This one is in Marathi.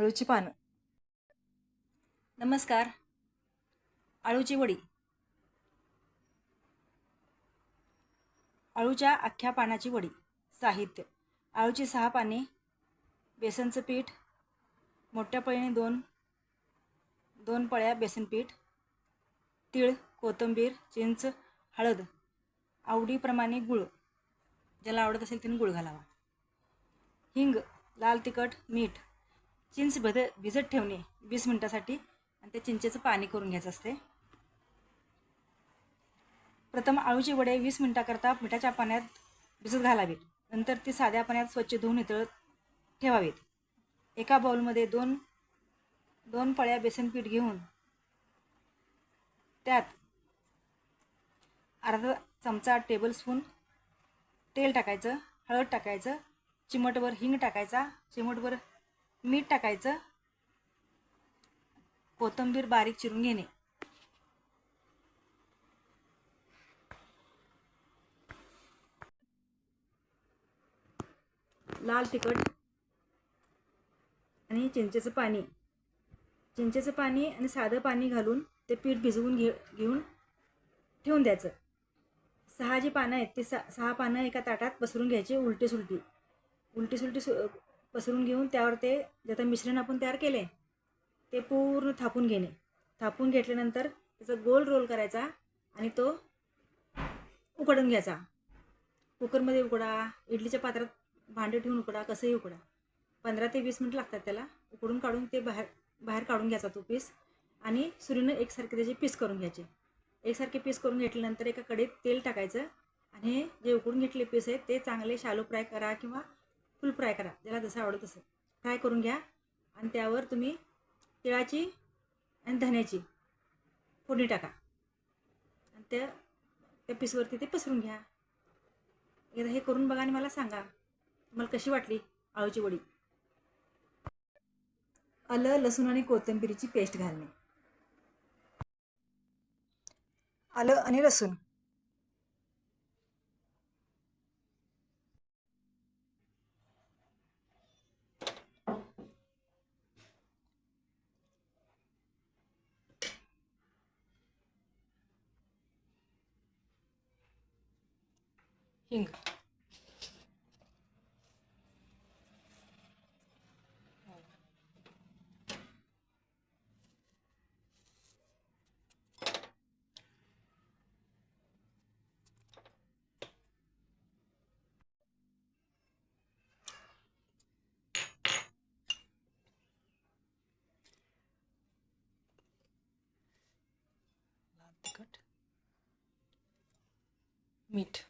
अळूची पानं. नमस्कार. अळूची वडी. अळूच्या अख्ख्या पानाची वडी. साहित्य. अळूची सहा पाने. बेसनचं पीठ. मोठ्या पळीने दोन. दोन पळ्या बेसन पीठ. तीळ कोथिंबीर चिंच हळद. आवडीप्रमाणे गुळ. ज्याला आवडत असेल त्याने गुळ घालावा. हिंग लाल तिखट मीठ. चिंच भिजत ठेवणे वीस मिनटासाठी आणि त्या चिंचेचं पाणी करून घ्यायचं असते. प्रथम आळूचे वडे वीस मिनटाकरता मिठाच्या पाण्यात भिजत घालावेत. नंतर ते साध्या पाण्यात स्वच्छ धुवून नितळत ठेवावेत. एका बाउलमध्ये दोन दोन पळ्या बेसन पीठ घेऊन त्यात अर्धा चमचा टेबलस्पून तेल टाकायचं हळद टाकायचं चिमटभर हिंग टाकायचा चिमटभर मीठ टाकायचं. कोथिंबीर बारीक चिरून घेणे. लाल तिखट आणि चिंचेचं पाणी. चिंचेचं पाणी आणि साधं पाणी घालून ते पीठ भिजवून घे घेऊन ठेवून द्यायचं. सहा जी पानं आहेत ते सहा सहा पानं एका ताटात पसरून घ्यायची उलटी सुलटी. उलटी सुलटी सु पसरून घेऊन त्यावर ते जे आता मिश्रण आपण तयार केले ते पूर्ण थापून घेणे. थापून घेतल्यानंतर त्याचा गोल रोल करायचा आणि तो उकडून घ्यायचा. कुकरमध्ये उकडा इडलीच्या पात्रात भांडे ठेवून उकडा कसंही उकडा. पंधरा ते वीस मिनटं लागतात त्याला. उकडून काढून ते बाहेर बाहेर काढून घ्यायचा तो पीस आणि सुरीनं एकसारखे त्याचे पीस करून घ्यायचे. एकसारखे पीस करून घेतल्यानंतर एका कढईत तेल टाकायचं आणि हे जे उकडून घेतले पीस आहेत ते चांगले शालो फ्राय करा किंवा फुल फ्राय करा ज्याला जसं आवडत तसं. फ्राय करून घ्या आणि त्यावर तुम्ही तिळाची आणि धण्याची फोडणी टाका. आणि त्या त्या पीसवरती ते पसरून घ्या. एकदा हे करून बघा आणि मला सांगा तुम्हाला कशी वाटली आळूची वडी? आलं लसूण आणि कोथिंबिरीची पेस्ट घालणे. आलं आणि लसूण. हिंग लाल तिखट मीठ